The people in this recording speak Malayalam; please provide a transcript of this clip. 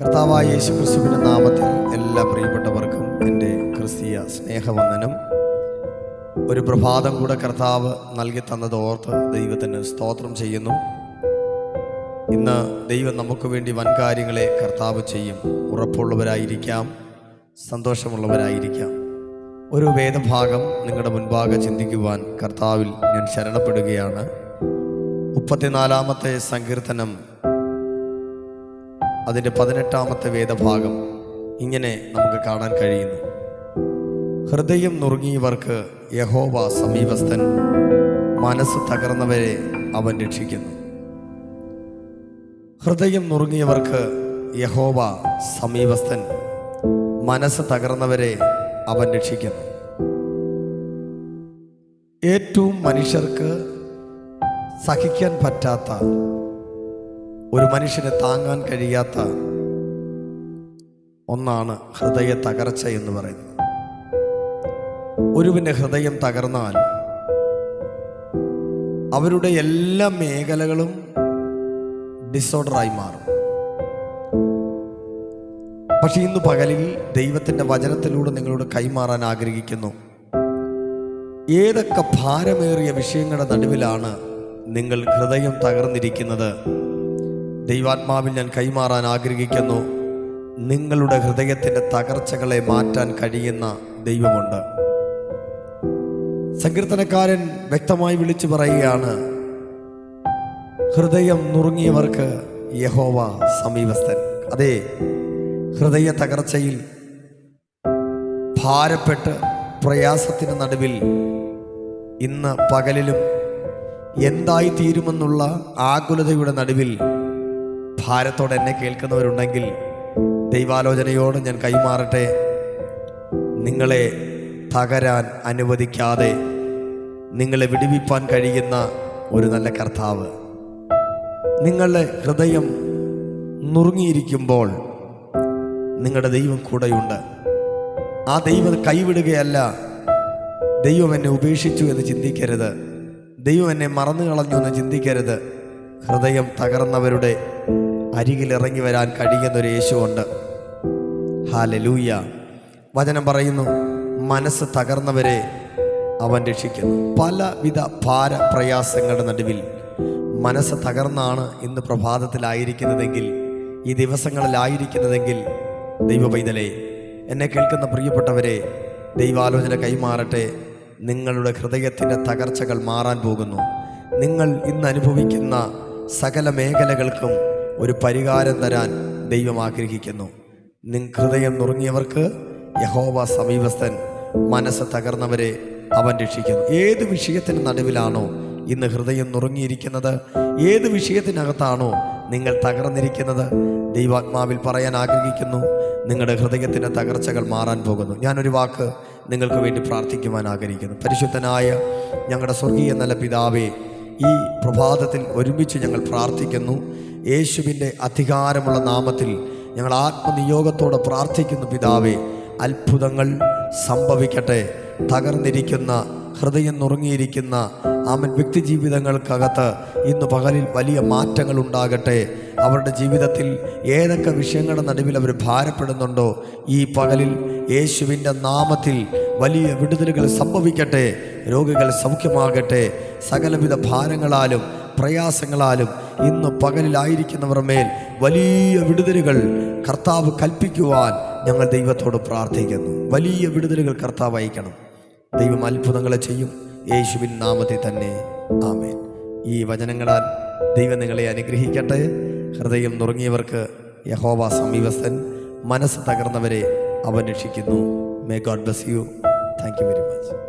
കർത്താവായ യേശു ക്രിസ്തുവിന്റെ നാമത്തിൽ എല്ലാ പ്രിയപ്പെട്ടവർക്കും എന്റെ ക്രിസ്തീയ സ്നേഹവന്ദനം. ഒരു പ്രഭാതം കൂടെ കർത്താവ് നൽകി തന്നത് ഓർത്ത് ദൈവത്തിന് സ്തോത്രം ചെയ്യുന്നു. ഇന്ന് ദൈവം നമുക്ക് വേണ്ടി വൻകാര്യങ്ങളെ കർത്താവ് ചെയ്യും. ഉറപ്പുള്ളവരായിരിക്കാം സന്തോഷമുള്ളവരായിരിക്കാം. ഒരു വേദഭാഗം നിങ്ങളുടെ മുൻപാകെ ചിന്തിക്കുവാൻ കർത്താവിൽ ഞാൻ ശരണപ്പെടുകയാണ്. മുപ്പത്തിനാലാമത്തെ സങ്കീർത്തനം അതിന്റെ പതിനെട്ടാമത്തെ വേദഭാഗം ഇങ്ങനെ നമുക്ക് കാണാൻ കഴിയുന്നു. ഹൃദയം നുറുങ്ങിയവർക്ക് യഹോവ സമീപസ്ഥൻ മനസ്സ് തകർന്നവരെ അവൻ രക്ഷിക്കുന്നു. ഹൃദയം നുറുങ്ങിയവർക്ക് യഹോവ സമീപസ്ഥൻ മനസ്സ് തകർന്നവരെ അവൻ രക്ഷിക്കുന്നു. ഏറ്റവും മനുഷ്യർക്ക് സഹിക്കാൻ പറ്റാത്ത ഒരു മനുഷ്യനെ താങ്ങാൻ കഴിയാത്ത ഒന്നാണ് ഹൃദയ തകർച്ച എന്ന് പറയുന്നത്. ഒരുവിന്റെ ഹൃദയം തകർന്നാൽ അവരുടെ എല്ലാ മേഖലകളും ഡിസോർഡറായി മാറും. പക്ഷേ ഇന്ന് പകലിൽ ദൈവത്തിന്റെ വചനത്തിലൂടെ നിങ്ങളോട് കൈമാറാൻ ആഗ്രഹിക്കുന്നു. ഏതൊക്കെ ഭാരമേറിയ വിഷയങ്ങളുടെ നടുവിലാണ് നിങ്ങൾ ഹൃദയം തകർന്നിരിക്കുന്നത്. ദൈവാത്മാവിൽ ഞാൻ കൈമാറാൻ ആഗ്രഹിക്കുന്നു. നിങ്ങളുടെ ഹൃദയത്തിന്റെ തകർച്ചകളെ മാറ്റാൻ കഴിയുന്ന ദൈവമുണ്ട്. സങ്കീർത്തനക്കാരൻ വ്യക്തമായി വിളിച്ചു പറയുകയാണ് ഹൃദയം നുറുങ്ങിയവർക്ക് യഹോവ സമീപസ്ഥൻ. അതെ ഹൃദയ തകർച്ചയിൽ ഭാരപ്പെട്ട് പ്രയാസത്തിന് നടുവിൽ ഇന്ന് പകലിലും എന്തായി തീരുമെന്നുള്ള ആകുലതയുടെ നടുവിൽ ഭാരത്തോടെ എന്നെ കേൾക്കുന്നവരുണ്ടെങ്കിൽ ദൈവാലോചനയോട് ഞാൻ കൈമാറട്ടെ. നിങ്ങളെ തകരാൻ അനുവദിക്കാതെ നിങ്ങളെ വിടുവിപ്പാൻ കഴിയുന്ന ഒരു നല്ല കർത്താവ്. നിങ്ങളുടെ ഹൃദയം നുറുങ്ങിയിരിക്കുമ്പോൾ നിങ്ങളുടെ ദൈവം കൂടെയുണ്ട്. ആ ദൈവം കൈവിടുകയല്ല. ദൈവം എന്നെ ഉപേക്ഷിച്ചു എന്ന് ചിന്തിക്കരുത്. ദൈവം എന്നെ മറന്നു കളഞ്ഞു എന്ന് ചിന്തിക്കരുത്. ഹൃദയം തകർന്നവരുടെ അരികിൽ ഇറങ്ങി വരാൻ കഴിയുന്നൊരു യേശുവുണ്ട്. ഹാലലൂയ വചനം പറയുന്നു മനസ്സ് തകർന്നവരെ അവൻ രക്ഷിക്കുന്നു. പലവിധ ഭാര പ്രയാസങ്ങളുടെ നടുവിൽ മനസ്സ് തകർന്നാണ് ഇന്ന് പ്രഭാതത്തിലായിരിക്കുന്നതെങ്കിൽ ഈ ദിവസങ്ങളിലായിരിക്കുന്നതെങ്കിൽ ദൈവ പൈതലേ എന്നെ കേൾക്കുന്ന പ്രിയപ്പെട്ടവരെ ദൈവാലോചന കൈമാറട്ടെ. നിങ്ങളുടെ ഹൃദയത്തിന്റെ തകർച്ചകൾ മാറാൻ പോകുന്നു. നിങ്ങൾ ഇന്ന് അനുഭവിക്കുന്ന സകല മേഖലകൾക്കും ഒരു പരിഹാരം തരാൻ ദൈവം ആഗ്രഹിക്കുന്നു. ഹൃദയം നുറുങ്ങിയവർക്ക് യഹോവ സമീപസ്ഥൻ മനസ്സ് തകർന്നവരെ അവൻ രക്ഷിക്കുന്നു. ഏത് വിഷയത്തിന് നടുവിലാണോ ഇന്ന് ഹൃദയം നുറുങ്ങിയിരിക്കുന്നത്? ഏത് വിഷയത്തിനകത്താണോ നിങ്ങൾ തകർന്നിരിക്കുന്നത്? ദൈവാത്മാവിൽ പറയാൻ ആഗ്രഹിക്കുന്നു. നിങ്ങളുടെ ഹൃദയത്തിന്റെ തകർച്ചകൾ മാറാൻ പോകുന്നു. ഞാനൊരു വാക്ക് നിങ്ങൾക്ക് വേണ്ടി പ്രാർത്ഥിക്കുവാൻ ആഗ്രഹിക്കുന്നു. പരിശുദ്ധനായ ഞങ്ങളുടെ സ്വർഗീയ നല്ല പിതാവേ ഈ പ്രഭാതത്തിൽ ഒരുമിച്ച് ഞങ്ങൾ പ്രാർത്ഥിക്കുന്നു. യേശുവിന്റെ അധികാരമുള്ള നാമത്തിൽ ഞങ്ങൾ ആത്മനിയോഗത്തോടെ പ്രാർത്ഥിക്കുന്നു പിതാവേ. അത്ഭുതങ്ങൾ സംഭവിക്കട്ടെ. തകർന്നിരിക്കുന്ന ഹൃദയം നുറുങ്ങിയിരിക്കുന്ന ആമൻ വ്യക്തി ജീവിതങ്ങൾക്കകത്ത് ഇന്ന് പകലിൽ വലിയ മാറ്റങ്ങൾ ഉണ്ടാകട്ടെ. അവരുടെ ജീവിതത്തിൽ ഏതൊക്കെ വിഷയങ്ങളുടെ നടുവിൽ അവർ ഭാരപ്പെടുന്നുണ്ടോ ഈ പകലിൽ യേശുവിന്റെ നാമത്തിൽ വലിയ വിടുതലുകൾ സംഭവിക്കട്ടെ രോഗികൾ സൗഖ്യമാകട്ടെ സകലവിധ ഭാരങ്ങളാലും പ്രയാസങ്ങളാലും ഇന്ന് പകലിലായിരിക്കുന്നവർ മേൽ വലിയ വിടുതലുകൾ കർത്താവ് കൽപ്പിക്കുവാൻ ഞങ്ങൾ ദൈവത്തോട് പ്രാർത്ഥിക്കുന്നു. വലിയ വിടുതലുകൾ കർത്താവ് അയക്കണം. ദൈവം അത്ഭുതങ്ങളെ ചെയ്യും. യേശുവിൻ നാമത്തിൽ തന്നെ. ആമേൻ. ഈ വചനങ്ങളാൽ ദൈവം നിങ്ങളെ അനുഗ്രഹിക്കട്ടെ. ഹൃദയം നുറുങ്ങിയവർക്ക് യഹോവ സമീപസ്ഥൻ മനസ്സ് തകർന്നവരെ അവൻ രക്ഷിക്കുന്നു. May God bless you thank you very much